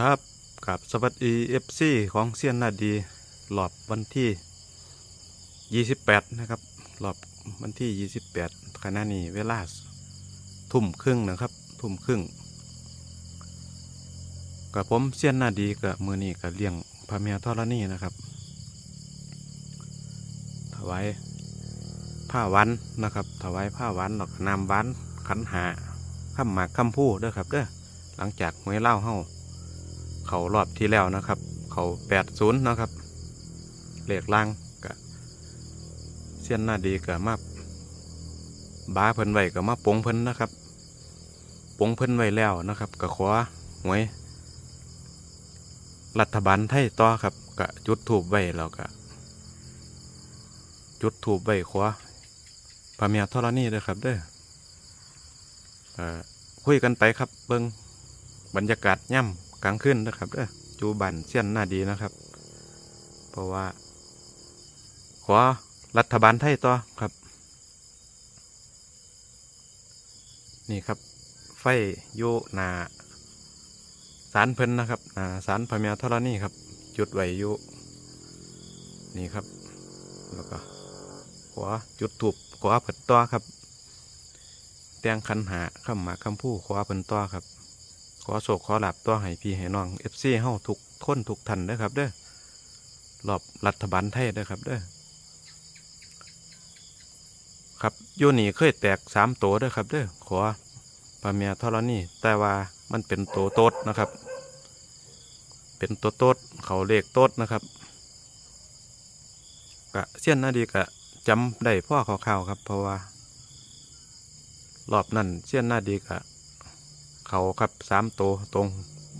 ครับกับสวัสดีเอฟซีของเซียนนาดีหลอบวันที่ 28 นะครับหลอบวันที่ 28ขณะนี้เวลาทุ่มครึ่งนะครับทุ่มครึ่งกับผมเซียนนาดีกับมือนี้กับเลี้ยงพระเมียทอรนี่นะครับถวายผ้าวันนะครับถวายผ้าวันหลอกนำวันขันหาข้ามหมากข้ามผู้เด้อครับเด้อหลังจากหวยเล่าเฮา เขารอบที่แล้วนะครับ เขาแปดศูนย์นะครับเหล็กล่างกะเส้นหน้าดีกะมาบ้าเพิ่นไว้กะมาปงเพิ่นนะครับปงเพิ่นไว้แล้วนะครับกะขอหวย รัฐบาลไทยต่อครับกะจุดถูบไว้แล้วกะจุดถูบไว้ขอพระเมียธรณีเด้อครับเด้อคุยกันไปครับเบิงบรรยากาศย่ำ กลางคืนนะครับเด้อจูบันเสี้ยนหน้าดีนะครับ เพราะว่า ขอรัฐบาลไทยต่อครับ นี่ครับ ไฟโยนาสารเพิ่นนะครับนาสารพระเมียธรณีครับ จุดไหว้อยู่นี่ครับ แล้วก็ขวาจุดถูบขวาเพิ่นต่อครับ แตงคันหาคำหมาคำพูขวาเพิ่นต่อครับ ขอโศกขอหลับตัวให้พี่ให้น้องเอฟซีเฮาทุกคนทุกท่านเด้อครับเด้อรอบรัฐบาลไทยเด้ครับเด้อครับยูนี่เคยแตกสามตัวเด้อครับเด้อขอพระเมียธรณีแต่ว่ามันเป็นตัวโต๊ดนะครับ เป็นตัวโต๊ดเขาเลขโต๊ดนะครับกะเสี้ยนนาดีกะจำได้พ่อข่าวๆครับ เพราะว่า รอบนั้นเสี้ยนนาดีกะ เขาครับสามตัวตรง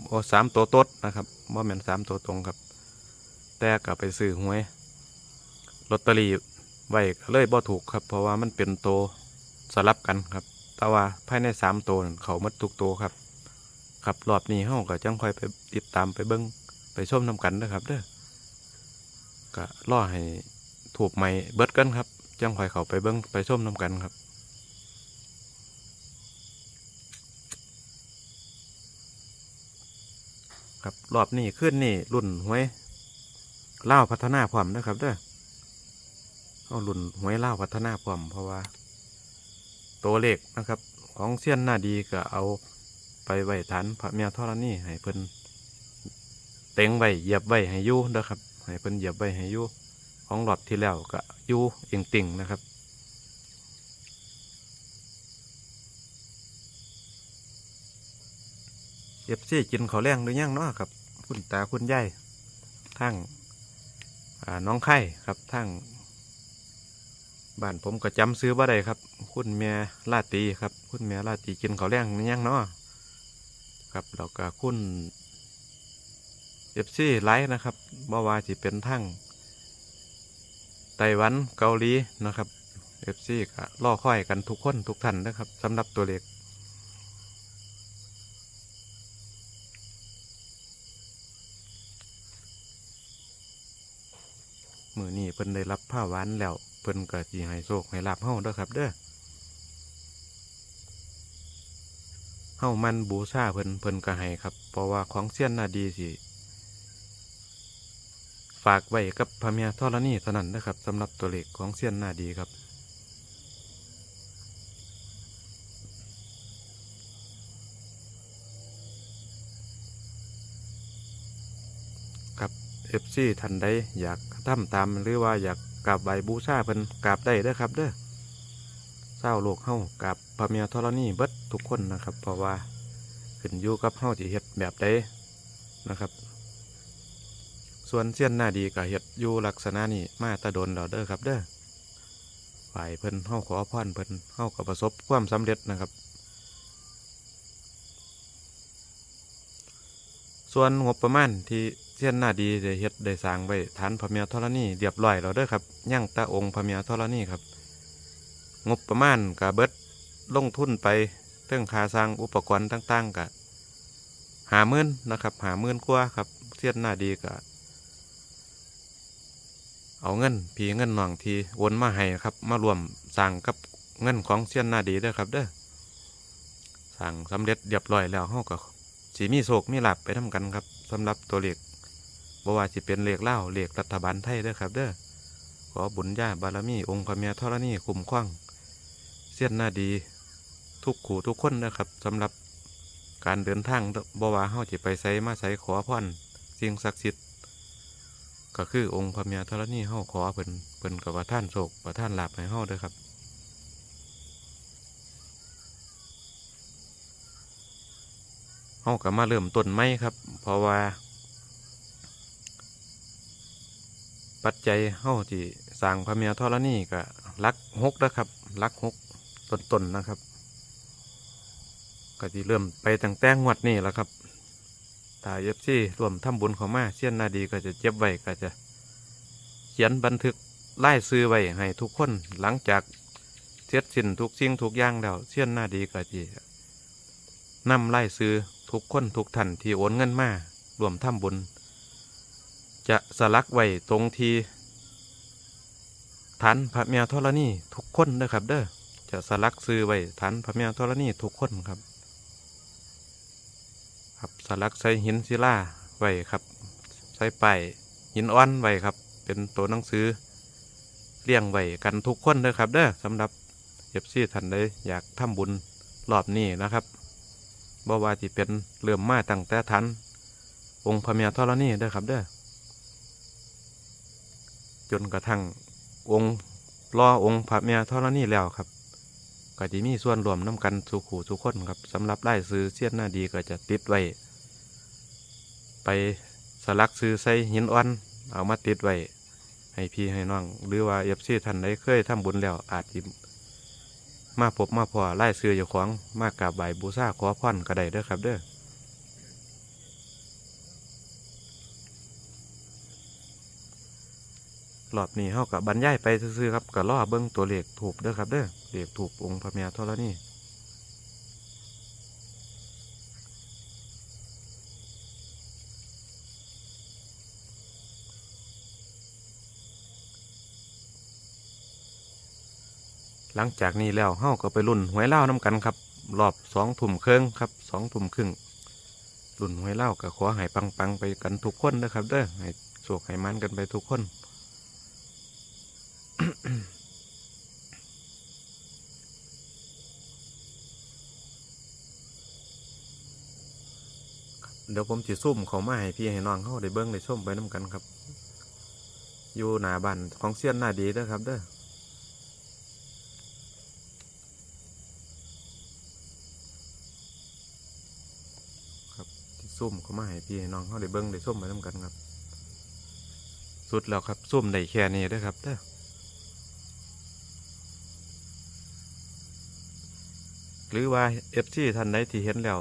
โอ้สามตัวต้ดนะครับว่าแม่นสามตัวตรงครับ แต่กลับไปซื้อหวยลอตเตอรี่ไว้เลยบ่ถูกครับ เพราะว่ามันเป็นตัวสลับกันครับ แต่ว่าภายในสามตัวเขามัดทุกตัวครับครับรอบนี้เฮาก็จังค่อยไปติดตามไปเบิ้งไปชมนำกันนะครับเด้อก็รอให้ถูกใหม่เบิดกันครับ จังค่อยเขาไปเบิ้งไปชมนำกันครับ ครับรอบนี้ขึ้นนี่รุ่นหวยเล่าพัฒนาพร้อมนะครับเด้อเอารุ่นหวยเล่าพัฒนาพร้อมเพราะว่า ตัวเลขนะครับ ของเซียนหน้าดีก็เอาไปไว้ฐานพระเมียธรณีให้เพิ่นเต็งไว้เหยียบไว้ให้ยู่นะครับให้เพิ่นเหยียบไว้ให้ยู่ของรอบที่แล้วก็ยู่เองติ่งนะครับ เอฟซีกินข้าวแรงหรือยังเนาะครับ คุณตาคุณยายทั้งน้องไข่ครับทั้งบ้านผมก็จำซื้อบ่ได้ครับ คุณเมียลาตีครับ คุณเมียลาตีกินข้าวแรงหรือยังเนาะครับแล้วก็คุณเอฟซีไลฟ์นะครับบ่าวาสิเป็นทั้งไต้หวันเกาหลีนะครับเอฟซีก็ล่อค่อยกันทุกคนทุกท่านนะครับสำหรับตัวเลข มือนี้เพิ่นได้รับผ้าหวานแล้วเพิ่นก็สิให้โชคให้ลาบเฮาเด้อครับเด้อเฮามันบูชาเพิ่นเพิ่นก็ให้ครับ เพราะว่าของเสี้ยนน่าดีสิฝากไว้กับพระเมียธรณีเท่านั้นนะครับสำหรับตัวเลขของเสี้ยนน่าดีครับ เอฟซีท่านใดอยากทำตามหรือว่าอยากกราบไหวบูชาเพิ่นกราบได้เด้อครับเด้อเศร้าโลกเฮากราบพระเมียธรณีเบิดทุกคนนะครับ เพราะว่าขึ้นอยู่กับเฮาที่เฮ็ดแบบใดนะครับ ส่วนเสี้ยนหน้าดีก็เฮ็ดอยู่ลักษณะนี้มาตะโดนเราเด้อครับเด้อไหว้เพิ่นเฮาขอพรเพิ่นเฮาก็ประสบความสำเร็จนะครับส่วนงบประมาณที่ เสี้ยนหน้าดีได้เฮ็ดได้สร้างไว้ฐานพระเมียธรณีเรียบร้อยแล้วเด้อครับย่างตาองค์พระเมียธรณีครับ งบประมาณกะเบิดลงทุนไปเรื่องค่าสร้างอุปกรณ์ต่าง ๆกะหาหมื่นนะครับหาหมื่นกว่าครับเสี้ยนหน้าดีกะเอาเงินพีเงินหน่องทีโอนมาให้ครับ มารวมสร้างกับเงินของเสี้ยนหน้าดีเด้อครับเด้อสร้างสำเร็จเรียบร้อยแล้วเฮาก็สีมีโศกมีหลับไปทำกันครับสำหรับตัวเลข บ่ว่าจะเป็นเลขเล่าวเลขรัฐบาลไทยเด้อครับ เด้อขอบุญญาบารมีองค์พระเมียธรณีคุ้มครองเสี้ยนหน้าดี ทุกขู่ทุกคนนะครับสำหรับการเดินทางบ่ว่าเฮาจะไปไสมาไสขอพรสิ่งศักดิ์สิทธิ์ก็คือองค์พระเมียธรณีเฮาขอเพิ่นเพิ่นกับว่าท่านโศกประท่านหลาบให้เฮาเด้อครับเฮาก็มาเริ่มต้นไม่ครับ เพราะว่า ปัจจัยเฮาที่สร้างพระเมียธรณีก็ลักหกนะครับลักหกต้นๆนะครับ ก็ที่เริ่มไปตั้งแต่งวดนี้แล้วครับถ้าเอฟซีรวมทำบุญของมาเสี้ยนนาดีก็จะเจ็บไว้ก็จะเขียนบันทึกไล่ซื้อไว้ให้ทุกคนหลังจากเสร็จสิ้นทุกสิ่งทุกอย่างแล้วเสี้ยนนาดีก็จะนำไล่ซื้อทุกคนทุกท่านที่โอนเงินมารวมทำบุญ จะสลักไว้ตรงที่ฐานพระเมียธรณีทุกคนนะครับ เด้อจะสลักซื้อไว้ฐานพระเมียธรณีทุกคนครับ ครับสลักใส่หินศิลาไว้ครับ ใส่ป้ายหินอ่อนไว้ครับ เป็นตัวหนังสือเลี้ยงไว้กันทุกคนเด้อครับ เด้อสำหรับเอฟซีท่านใดอยากทำบุญรอบนี้นะครับบ่ว่าที่เป็นเริ่มมาตั้งแต่ทันองค์พระเมียธรณีเด้อครับเด้อ จนกระทั่งองค์รอองค์พระเมียธรณีแล้วครับก็จะมีส่วนรวมน้กันสุขูทุกคนครับสำหรับไล่ซื้อเสี้ยนหน้าดีก็จะติดไว้ ไปสลักซื้อใส่หินอ่อนเอามาติดไว้ให้พี่ให้น้อง หรือว่าเอฟซีท่านใดเคยทำบุญแล้วอาจจะมาพบมาพอไล่ซื้อเจ้าของมากราบไหว้บูชาขอพรก็ได้เด้อครับเด้อ รอบนี้เฮากับบรรยายไปซื่อๆครับก็ล่อเบิ้งตัวเลขถูกเด้อครับเด้อเลขถูกองค์พระเมียธรณีหลังจากนี้แล้วเฮาก็ไปรุ่นหวยเล่าน้ำกันครับรอบสองทุ่มครึ่งครับสองทุ่มครึ่งรุ่นหวยเล่าวก็ขอให้ปังๆไปกันทุกคนนะครับ เด้อให้โชคให้มันกันไปทุกคน เดี๋ยวผมจะซุ่มเขามาให้พี่ให้น้องเขาได้เบิ้งได้ส้มไปน้ำกันครับ อยู่หน้าบ้านของเซียนหน้าดีด้อครับเด้อครับซุ่มเขามาให้พี่ให้น้องเขาได้เบิ้งได้ส้มไปน้ำกันครับ สุดแล้วครับซุ่มได้แค่นี้ด้อครับเด้อ หรือว่าเอฟซีท่านใดที่เห็นแล้ว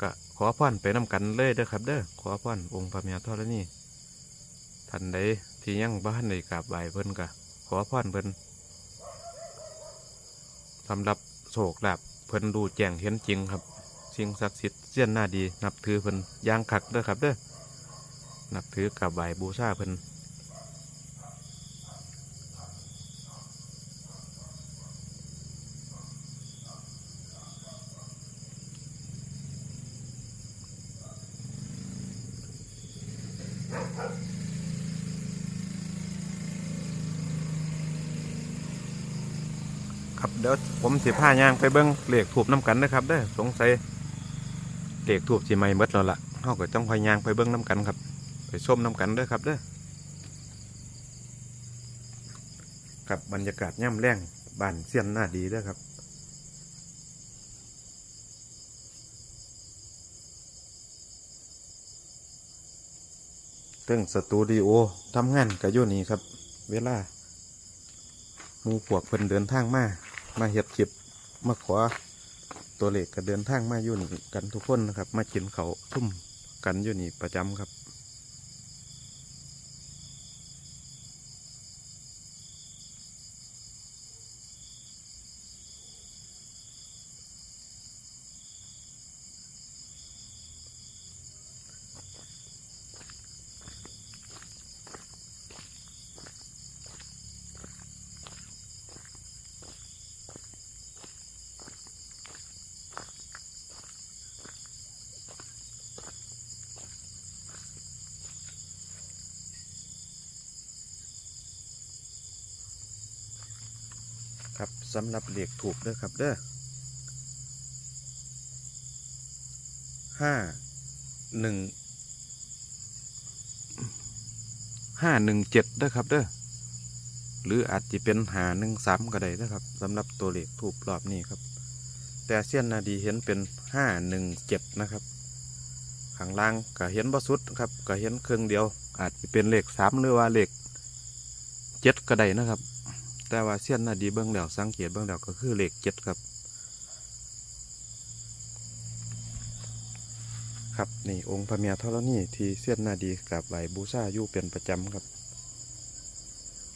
ก็ขอพรไปนำกันเลยเด้อครับ เด้อขอพรองค์พระเมียธรณีท่านใดที่ยังบ้านในกราบไหวเพิ่นก็ขอพรเพิ่นสำหรับโศกลาบเพิ่นดูแจ้งเห็นจริงครับสิ่งศักดิ์สิทธิ์เสี้ยนหน้าดี นับถือเพิ่นย่างคักเด้อครับเด้อนับถือกราบไหวบูชาเพิ่น ครับเดี๋ยวผมสิพายางไปเบิ้งเหลขถูกน้ำกันนะครับเด้อสงสัยเหลขถูกสิไม่เมดแล้วล่ะเฮาก็ต้องพยายางไปเบิ้งน้ำกันครับ ไปชมน้ำกันเด้อครับเด้อครับบรรยากาศย่ำแรงบ้านเสียนหน้าดีเด้อครับเรื่องสตูดิโอทำงานกับยู่นี่ครับ เวลามูพวกเพิ่นเดินทางมา มาเห็ดคลิปมาขอตัวเลขก็เดินทางมาอยู่นี่กันทุกคนนะครับ มากินเขาทุ่มกันอยู่นี่ประจำครับ ค สำหรับเลขถูกเด้อครับเด้อห้าหนึ่งห้าหนึ่งเจ็ดเด้อครับเด้อหรืออาจจะเป็นหาหนึ่งสามก็ได้เด้อครับสำหรับตัวเลขถูกรอบนี้ครับ แต่เสี้ยนนาดีเห็นเป็นห้าหนึ่งเจ็ดนะครับข้างล่างก็เห็นบ่สุดครับก็เห็นเครื่องเดียว อาจจะเป็นเลขสามหรือว่าเลขเจ็ดก็ได้นะครับ แต่ว่าเสี้ยนนาดีเบื้องแล้วสังเกตเบื้องแล้วก็คือเลขเจ็ดครับ ครับนี่องค์พระเมียธรณีที่เสี้ยนนาดีกับไหวบูชาอยู่เป็นประจำครับ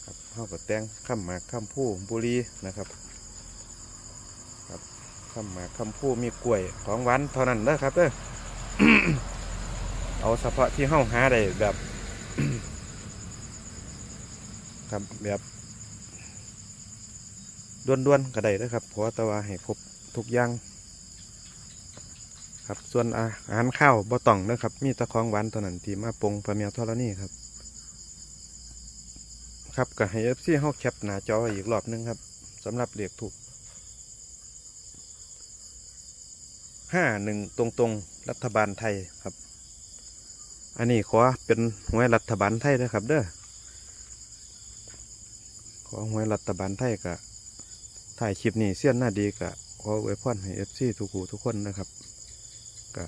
ครับเข้ากับแตงข้ามหมากข้ามผู้บุรีนะครับครับข้ามหมากข้ามผู้มีกล้วยของหวานเท่านั้นนะครับเด้อเอาเฉพาะที่เฮาหาได้แบบครับแบบ ด้วนๆก็ได้นะครับเพราะว่าแตว่าให้ครบทุกอย่างครับส่วนอาหารข้าวบ่ต้องนะครับ มีตะของหวานเท่านั้นที่มาปรุงพระเมียทอรนี่ครับ ครับก็ให้เอฟซีเฮาแคปหน้าจออีกรอบนึงครับสำหรับเหลียกถูกห้าหนึ่งตรงๆรัฐบาลไทยครับ อันนี้ขอเป็นหวยรัฐบาลไทยนะครับ เด้อขอหวยรัฐบาลไทยกะ ถ่ายคลิปนี้เสี้ยนหน้าดีกะขออวยพรให้เอฟซีทุกหูทุกคนนะครับกะ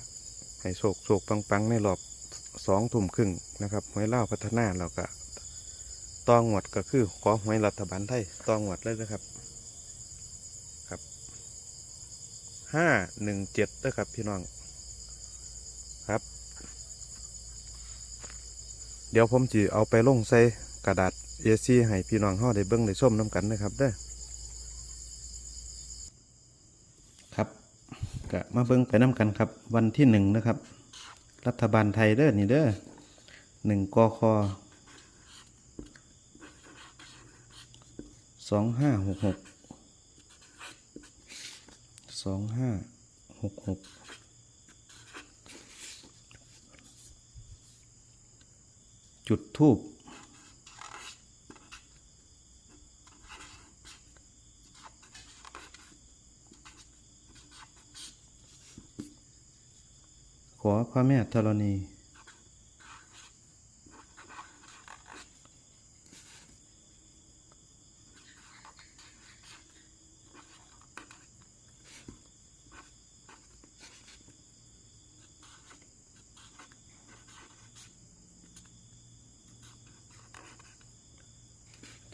ให้โศกโศกปังปังๆในรอบสองทุ่มครึ่งนะครับหวยเล่าพัฒนาเรากะตองหวดก็คือขอหวยรัฐบาลไทยตองหวดเลยนะครับครับห้าหนึ่งเจ็ดนะครับพี่น้องครับ เดี๋ยวผมจะเอาไปลงใส่กระดาษ A4 ให้พี่น้องเฮาได้เบิ่งได้ส้มน้ำกันนะครับเด้อครับ ก็มาเบิ่งไปน้ำกันครับ วันที่หนึ่งนะครับ รัฐบาลไทยเด้อนี่เด้อหนึ่งกคสองห้าหกหกสองห้าหกหกจุดทูบ อพระแม่ธรณี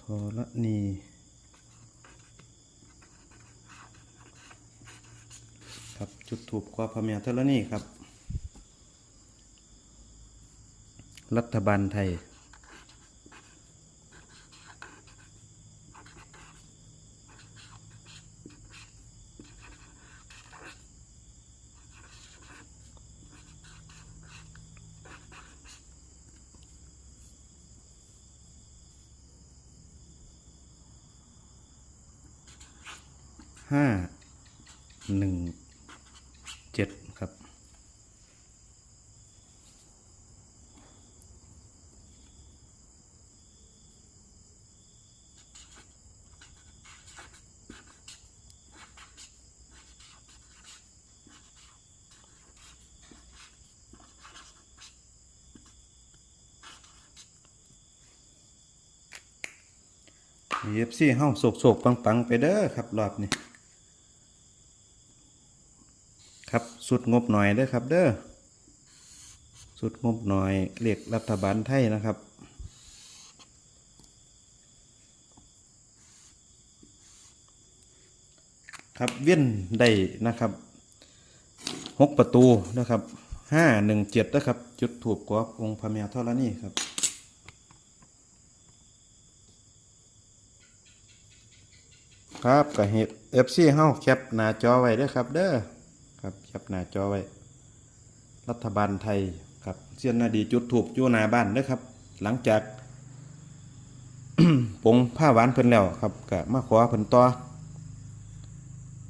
ธรณีครับจุดถูกขอพระแม่ธรณีครับ รัฐบาลไทย ห้าหนึ่งเจ็ดครับ เอฟซีเฮาโศกโศกปังปังๆไปเด้อครับ รอบนี้ ครับสุดงบหน่อยเด้อครับ เด้อสุดงบหน่อยเรียกรัฐบาลไทยนะครับครับเวียนได้นะครับหกประตูนะครับห้าหนึ่งเจ็ดนะครับ จุดถูกกว่าองค์พระแม่ธรณีครับ ครับก็เห็ด FC เฮาแคปหน้าจอไว้เด้อครับ เด้อครับแคปหน้าจอไว้ รัฐบาลไทยครับเสียนนาดีจุดถูกอยู่หน้าบ้านเด้อครับ หลังจากปงผ้าหวานเพิ่นแล้วครับก็มาขอเพิ่นต่อ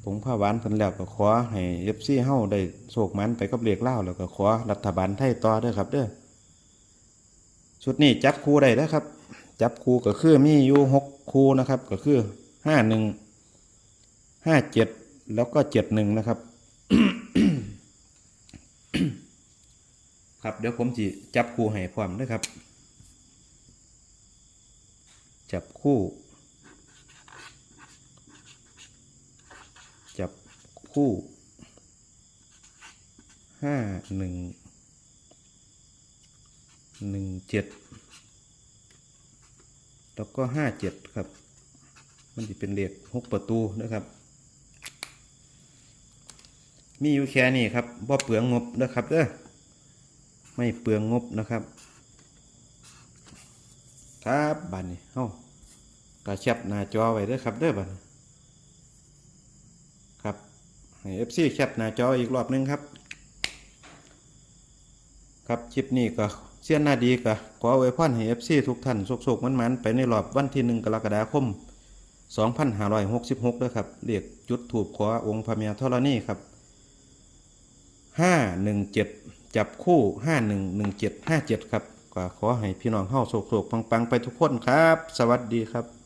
ปงผ้าหวานเพิ่นแล้วก็ขอให้ FC เฮาได้โศกมันไปกับเรียกเล่าแล้วก็ขอรัฐบาลไทยต่อเด้อครับ เด้อชุดนี้จับคู่ได้เด้อครับ จับคู่ก็คือมีอยู่หกคู่นะครับ ก็คือ ห้าหนึ่งห้าเจ็ดแล้วก็เจ็ดหนึ่งนะครับ ครับเดี๋ยวผมจะจับคู่ให้พร้อมนะครับ จับคู่ จับคู่ห้าหนึ่งหนึ่งเจ็ดแล้วก็ห้าเจ็ดครับ มันจะเป็นเหลขหกประตูนะครับ มีอยู่แค่นี้ครับบ่เปลืองงบนะครับเด้อไม่เปลืองงบนะครับ ครับบัดนี้เฮ้ากระชับหน้าจอไว้เด้อครับเด้อบันครับให้ FC แคปหน้าจออีกรอบนึงครับ ครับคลิปนี้ก็เสียนหน้าดีก็ขออวยพรให้ FC ทุกท่านสุขๆมันๆไปในรอบวันที่1กรกฎาคม 2566ด้วยครับเรียกจุดถูกขอองค์พระเมียธรณีครับ 517 จับคู่ 511757 ครับก็ขอให้พี่น้องเฮาโศกๆปังๆ ไปทุกคนครับ สวัสดีครับ